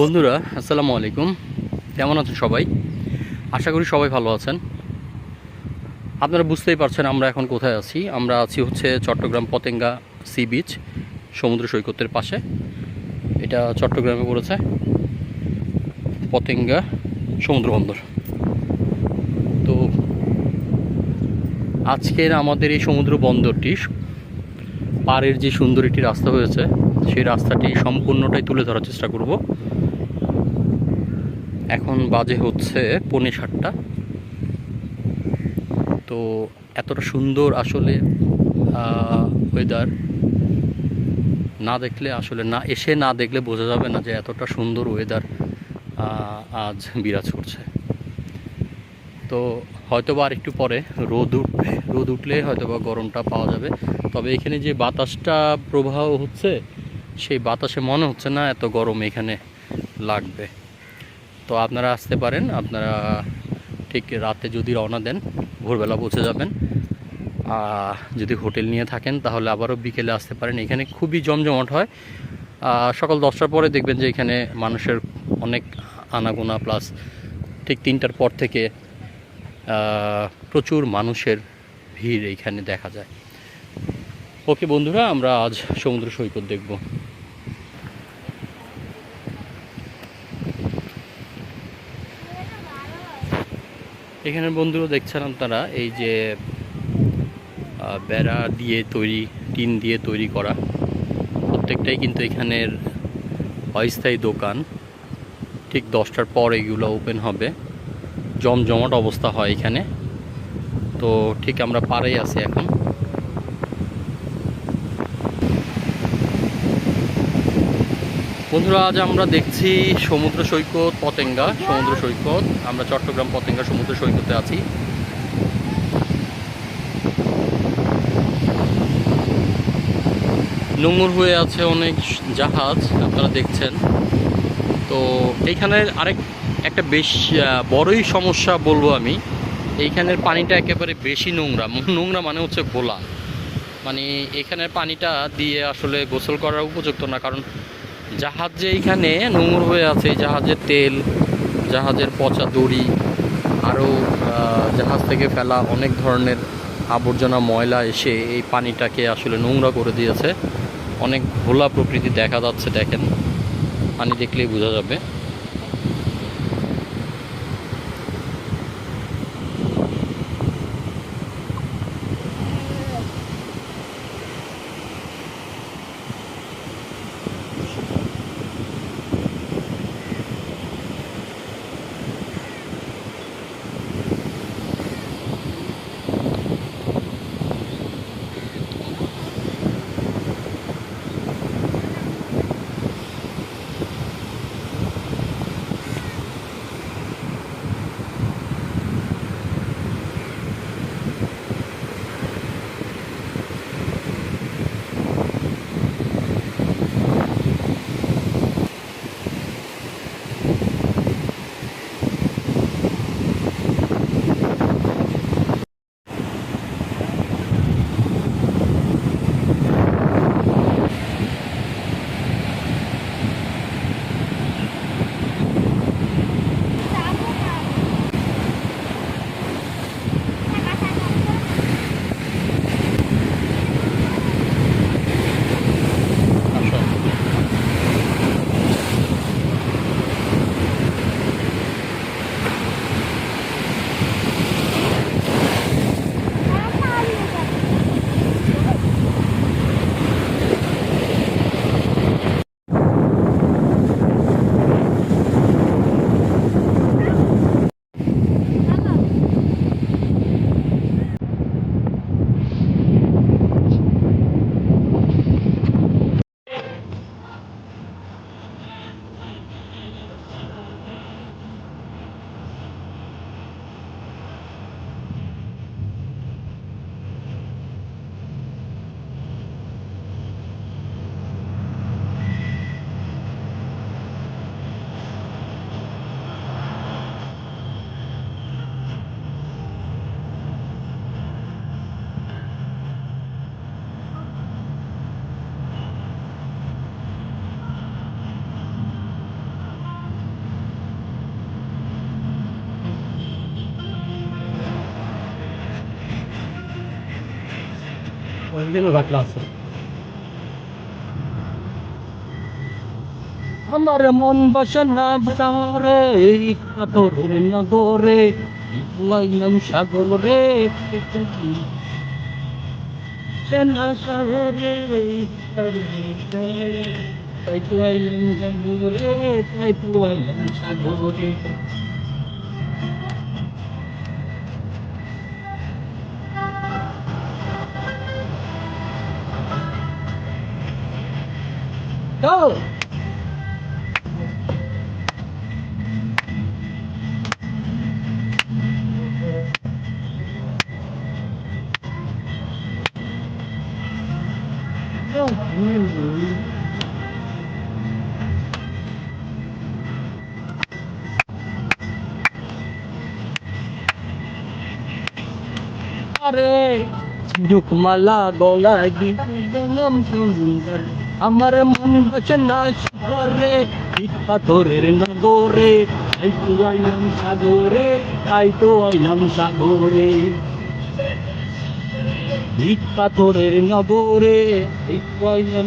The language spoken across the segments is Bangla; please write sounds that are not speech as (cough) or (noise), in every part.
বন্ধুরা, আসসালামু আলাইকুম। কেমন আছেন সবাই? আশা করি সবাই ভালো আছেন। আপনারা বুঝতেই পারছেন আমরা এখন কোথায় আছি। আমরা আছি হচ্ছে চট্টগ্রাম পতেঙ্গা সি বিচ, সমুদ্র সৈকতের পাশে। এটা চট্টগ্রামে পড়েছে পতেঙ্গা সমুদ্র বন্দর। তো আজকের আমাদের এই সমুদ্র বন্দরটি পাড়ের যে সুন্দর একটি রাস্তা হয়েছে, সেই রাস্তাটি সম্পূর্ণটাই তুলে ধরার চেষ্টা করব। এখন বাজে হচ্ছে পৌনে সাতটা। তো এতটা সুন্দর আসলে ওয়েদার না দেখলে আসলে না, এসে না দেখলে বোঝা যাবে না যে এতটা সুন্দর ওয়েদার আজ বিরাজ করছে। তো হয়তো বা আরেকটু পরে রোদ উঠবে রোদ উঠলে হয়তো বা গরমটা পাওয়া যাবে। তবে এখানে যে বাতাসটা প্রবাহ হচ্ছে, সেই বাতাসে মনে হচ্ছে না এত গরম এখানে লাগবে। তো আপনারা আসতে পারেন, আপনারা ঠিক রাতে যদি রওনা দেন, ভোরবেলা পৌঁছে যাবেন। যদি হোটেল নিয়ে থাকেন, তাহলে আবারও বিকেলে আসতে পারেন। এখানে খুবই জমজমাট হয়। সকাল দশটার পরে দেখবেন যে এখানে মানুষের অনেক আনাগোনা, প্লাস ঠিক তিনটার পর থেকে প্রচুর মানুষের ভিড় এইখানে দেখা যায়। ওকে বন্ধুরা, আমরা আজ সমুদ্র সৈকত দেখব। এখানে বন্ধুরা দেখছেন আপনারা এই যে বেড়া দিয়ে তৈরি, টিন দিয়ে তৈরি করা। প্রত্যেকটাই কিন্তু এখানের অস্থায়ী দোকান। ঠিক দশটার পর এগুলো ওপেন হবে। জমজমাট অবস্থা হয় এখানে। তো ঠিক আমরা পাড়েই আছি এখন। বন্ধুরা, আজ আমরা দেখছি সমুদ্র সৈকত পতেঙ্গা, সমুদ্র সৈকত। আমরা চট্টগ্রাম পতেঙ্গা সমুদ্র সৈকতে আছি। নোংর হয়ে আছে অনেক জাহাজ, আপনারা দেখছেন। তো এইখানের আরেক, একটা বেশ বড়ই সমস্যা বলব আমি। এইখানের পানিটা একেবারে বেশি নোংরা। (laughs) নোংরা মানে হচ্ছে গোলা। মানে এখানের পানিটা দিয়ে আসলে গোসল করার উপযুক্ত না, কারণ জাহাজ যে এইখানে নোংর হয়ে আছে, জাহাজের তেল, জাহাজের পচা দড়ি আরও জাহাজ থেকে ফেলা অনেক ধরনের আবর্জনা ময়লা এসে এই পানিটাকে আসলে নোংরা করে দিয়েছে। অনেক ঘোলা প্রকৃতি দেখা যাচ্ছে, দেখেন। পানি দেখলেই বোঝা যাবে। দিনও রাখলা আছে। আমার মন বসে না বারে তোর নগরে লাইলাম সাগর রে চেনা শহরে তাই তো আইলাম সাগরে, তাই তো আইলাম সাগরে। Oh! Pare! Juk malabo lagi. Juk. আমার মন বসে না সাগরে ইট পাথরের নগরে। তাই তো আইলাম সাগরে, তাই তো আইলাম সাগরে। ইট পাথরের নগরে ইট তো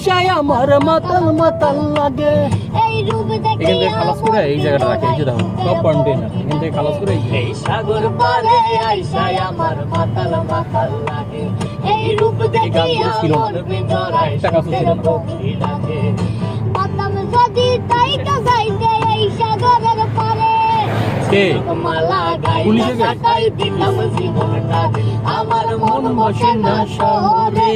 আইসাই আমার মাতাল মাতাল লাগে এই রূপ দেখে এখান থেকে খালাস করে এই জায়গাটা রাখে এই যে দেখো সব কন্টেনার এখান থেকে খালাস করে এই এই সাগর পারে আইসাই আমার মাতাল মাতাল লাগে এই রূপ দেখে গাছগুলো ছিল না। আমার বিজরায় একটা ছিল না। পক্ষী যদি তাই তো কে? পুলিশে আমার মন বসে না শহরে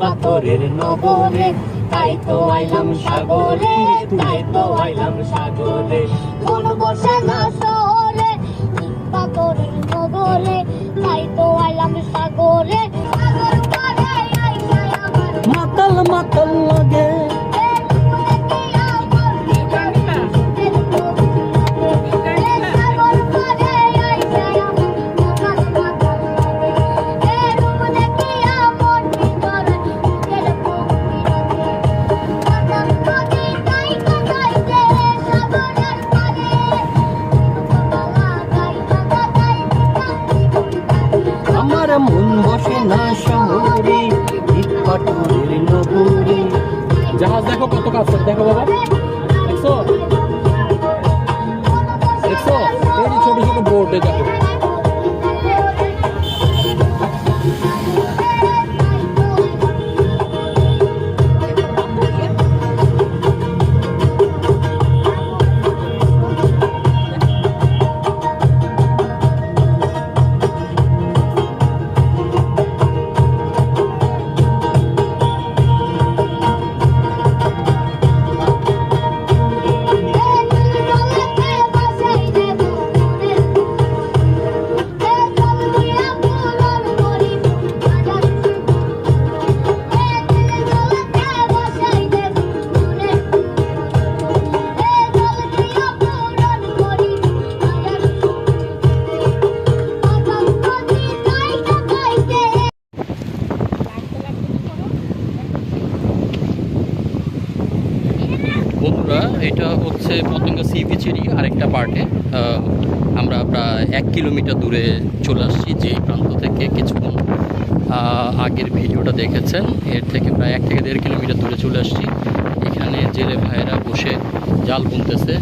পাথরের নগরে। তাই তো আইলাম সাগরে তাই তো আইলাম সাগরে। মন বসে না শহরে পাথরের নগরে। তাই তো আইলাম সাগরে। মাতাল মাতাল ছোট ছোট বোর্ডে দেখো দূরে চলে আসছি যে প্রান্ত থেকে কিছুক্ষণ আগের ভিডিওটা দেখেছেন। এর থেকে প্রায় এক থেকে দেড় কিলোমিটার দূরে চলে আসছি। এখানে জেলে ভাইয়েরা বসে জাল বুনতেছে।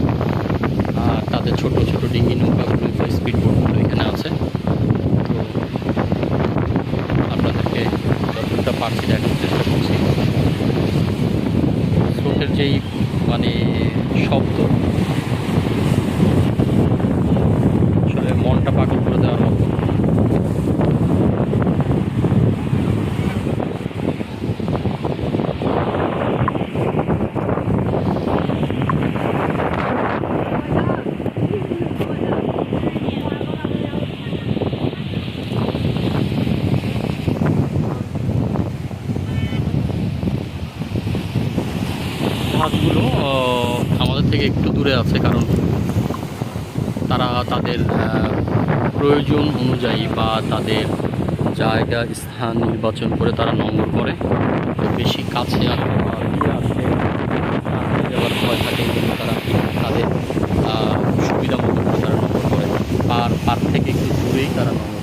আর তাদের ছোট ছোট ডিঙ্গি নৌকাগুলো স্পিড বোটগুলো এখানে আছে। তো আপনাদেরকে যতটা পারছি দেখার চেষ্টা করছি। স্রোতের যেই মানে শব্দ মনটা পাগল করে দেওয়ার মতো। আমাদের থেকে একটু দূরে আছে কারণ তারা তাদের প্রয়োজন অনুযায়ী বা তাদের জায়গা, স্থান নির্বাচন করে তারা নম্বর করে। তো বেশি কাছে আর আসতে যাওয়ার ভয় থাকে কিন্তু তারা তাদের সুবিধা মতো তারা নম্বর করে। পার পার থেকে একটু দূরেই তারা নোংর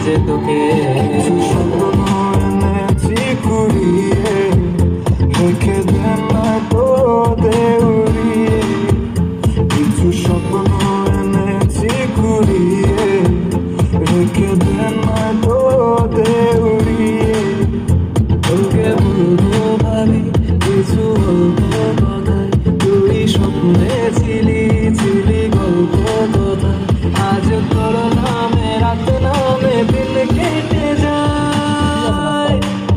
যে তোকে ঘুরিয়ে রেখে দেন তো দেউ